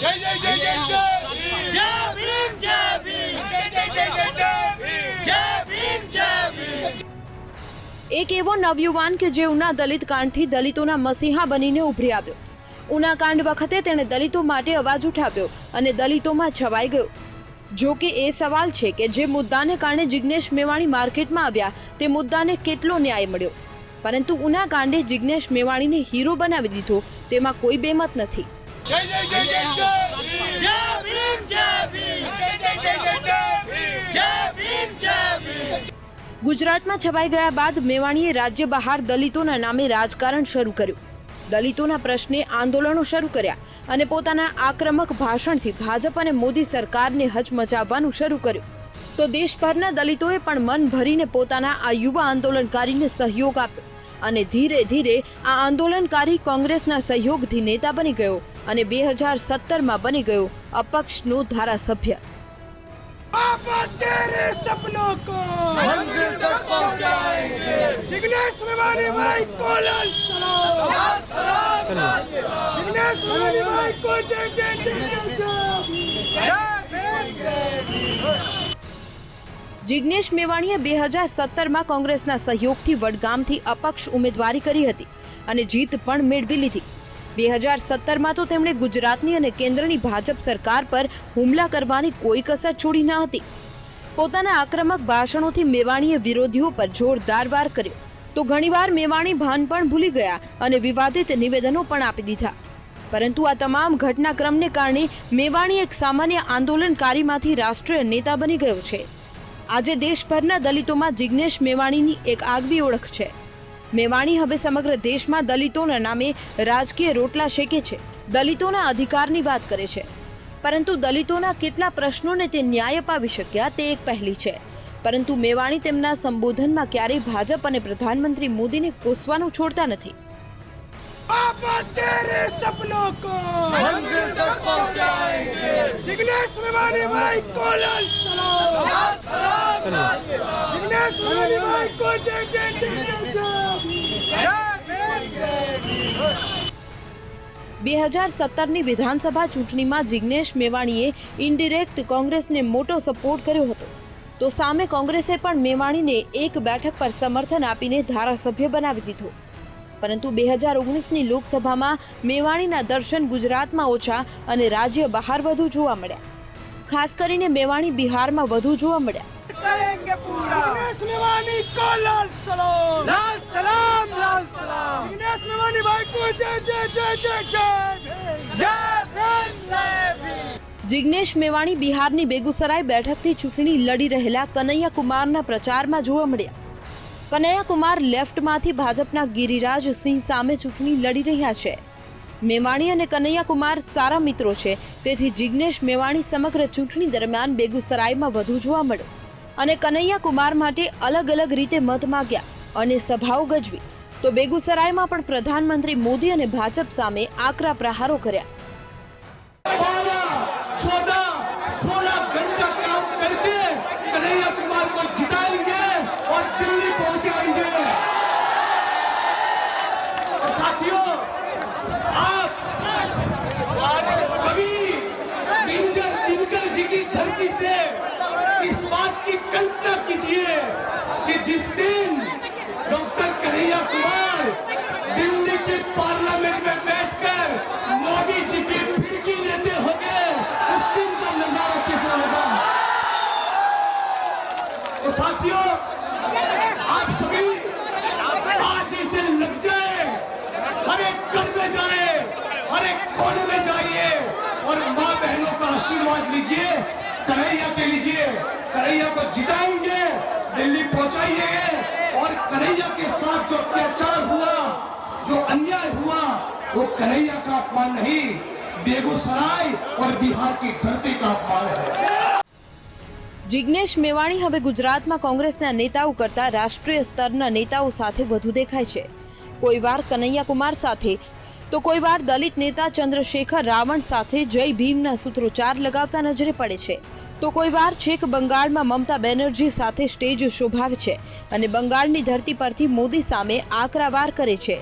જય જય જય જય જય જય ભીમ જય ભીમ. જય જય જય જય જય ભીમ. જય ભીમ જય ભીમ. એક એવો નવયુવાન કે જે ઉના દલિત કાંડથી દલિતોના મસીહા બનીને ઉભરી આવ્યો. ઉના કાંડ વખતે તેણે દલિતો માટે અવાજ ઉઠાવ્યો અને દલિતોમાં છવાઈ ગયો. જો કે એ સવાલ છે કે જે મુદ્દાને કારણે જિગ્નેશ મેવાણી માર્કેટમાં આવ્યા તે મુદ્દાને કેટલો ન્યાય મળ્યો? પરંતુ ઉના કાંડે જિગ્નેશ મેવાણીને હીરો બનાવી દીધો તેમાં કોઈ બેમત નથી. જય જય જય જય જય જય ભીમ જય ભીમ. જય જય જય જય જય ભીમ. જય ભીમ જય ભીમ. ગુજરાતમાં છવાઈ ગયા બાદ મેવાણીએ રાજ્ય બહાર દલિતોના નામે રાજકારણ શરૂ કર્યું. દલિતોના પ્રશ્ને આંદોલનો શરૂ કર્યા અને પોતાના આક્રમક ભાષણથી ભાજપ અને મોદી સરકારને હચમચાવવાનું શરૂ કર્યું. તો દેશભરના દલિતોએ પણ મન ભરીને પોતાના આ યુવા આંદોલનકારીને સહયોગ આપ્યો અને ધીરે ધીરે આ આંદોલનકારી કોંગ્રેસના સહયોગથી નેતા બની ગયો. અને બે હજાર સત્તરમાં બની ગયો અપક્ષનું ધારાસભ્ય. જિજ્ઞેશ મેવાણીએ બે હજાર સત્તરમાં કોંગ્રેસના સહયોગથી વડગામથી અપક્ષ ઉમેદવારી કરી હતી અને જીત પણ મેળવી લીધી. બે હજાર સત્તરમાં તો તેમણે ગુજરાતની અને કેન્દ્રની ભાજપ સરકાર પર હુમલા કરવાની કોઈ કસર છોડી ન હતી. પોતાના આક્રમક ભાષણોથી મેવાણીએ વિરોધીઓ પર જોરદાર વાર કર્યો. તો ઘણીવાર મેવાણી ભાન પણ ભૂલી ગયા અને વિવાદિત નિવેદનો પણ આપી દીધા. પરંતુ આ તમામ ઘટનાક્રમને કારણે મેવાણી એક સામાન્ય આંદોલનકારીમાંથી રાષ્ટ્રીય નેતા બની ગયો છે. આજે દેશભરના દલિતોમાં જિજ્ઞેશ મેવાણીની એક આગવી ઓળખ છે. મેવાણી હવે સમગ્ર દેશમાં દલિતોના નામે રાજકીય રોટલા શેકે છે. દલિતોના અધિકારની વાત કરે છે. પરંતુ દલિતોના કેટલા પ્રશ્નોને તે ન્યાય અપાવી શક્યા તે એક પહેલી છે. પરંતુ મેવાણી તેમના સંબોધનમાં ક્યારેય ભાજપ અને પ્રધાનમંત્રી મોદીને કોસવાનું છોડતા નથી. પાપા તેરે સપનો કો. મંદિર તક પહોંચાય. જિગ્નેશ મેવાણી ભાઈ કોલન સલામ. સલામ જિગ્નેશ મેવાણી ભાઈ કો જય જય જય જય બે હજાર સત્તરની વિધાનસભા ચૂંટણીમાં જિગ્નેશ મેવાણીએ ઇન્ડિરેક્ટ કોંગ્રેસને મોટો સપોર્ટ કર્યો હતો. તો સામે કોંગ્રેસે પણ મેવાણીને એક બેઠક પર સમર્થન આપીને ધારાસભ્ય બનાવી દીધો. પરંતુ બે હજાર ઓગણીસની લોકસભામાં મેવાણીના દર્શન ગુજરાતમાં ઓછા અને રાજ્ય બહાર વધુ જોવા મળ્યા. ખાસ કરીને મેવાણી બિહારમાં વધુ જોવા મળ્યા. જિગ્નેશ મેવાણી બિહારની બેગુસરાય બેઠકથી ચૂંટણી લડી રહેલા કનૈયા કુમારના પ્રચારમાં જોવા મળ્યા. કનૈયા કુમાર લેફ્ટમાંથી ભાજપના ગિરિરાજ સિંહ સામે ચૂંટણી લડી રહ્યા છે. મેવાણી અને કનૈયા કુમાર સારા મિત્રો છે. તેથી જિગ્નેશ મેવાણી સમગ્ર ચૂંટણી દરમિયાન બેગુસરાયમાં વધુ જોવા મળ્યો અને કનૈયા કુમાર માટે અલગ અલગ રીતે મત માગ્યા અને સભાઓ ગજવી. તો બેગુસરાયમાં પણ પ્રધાનમંત્રી મોદી અને ભાજપ સામે આકરા પ્રહારો કર્યા. कन्हैया कुमार को जिताएंगे और दिल्ली पहुंचाएंगे आशीर्वाद लीजिए कन्हैया के लीजिए कन्हैया को जिताएंगे दिल्ली पहुंचाइए और कन्हैया के साथ जो अत्याचार हुआ जो अन्याय हुआ वो कन्हैया का अपमान नहीं बेगूसराय और बिहार की धरती का अपमान है જિગ્નેશ મેવાણી હવે ગુજરાતમાં કોંગ્રેસના નેતાઓ કરતા રાષ્ટ્રીય સ્તરના નેતાઓ સાથે વધુ દેખાય છે કોઈ વાર કનૈયા કુમાર સાથે તો કોઈ વાર દલિત નેતા ચંદ્રશેખર રાવણ સાથે જય ભીમના સૂત્રોચ્ચાર લગાવતા નજરે પડે છે. તો કોઈ વાર છેક બંગાળમાં મમતા બેનર્જી સાથે સ્ટેજ શોભાવે છે અને બંગાળની ધરતી પરથી મોદી સામે આકરા વાર કરે છે.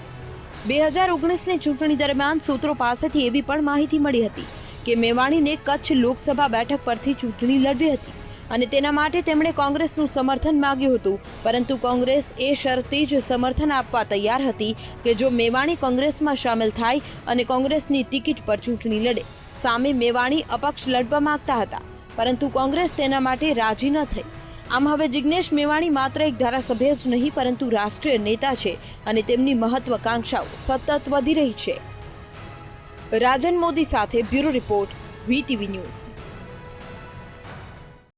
બે હજાર ઓગણીસની ચૂંટણી દરમિયાન સૂત્રો પાસેથી એવી પણ માહિતી મળી હતી કે મેવાણીને કચ્છ લોકસભા બેઠક પરથી ચૂંટણી લડવી હતી. અને તેના માટે તેમણે કોંગ્રેસનું સમર્થન માગ્યું હતું. પરંતુ કોંગ્રેસ એ શરતી જ સમર્થન આપવા તૈયાર હતી કે જો મેવાણી કોંગ્રેસમાં સામેલ થાય અને કોંગ્રેસની ટિકિટ પર ચૂંટણી લડે. સામે મેવાણી અપક્ષ લડવા માંગતા હતા, પરંતુ કોંગ્રેસ તેના માટે રાજી ન થઈ. આમ હવે જિગ્નેશ મેવાણી માત્ર એક ધારાસભ્ય જ નહીં, પરંતુ રાષ્ટ્રીય નેતા છે અને તેમની મહત્વકાંક્ષાઓ સતત વધી રહી છે. રાજન મોદી સાથે બ્યુરો રિપોર્ટ વીટીવી ન્યૂઝ.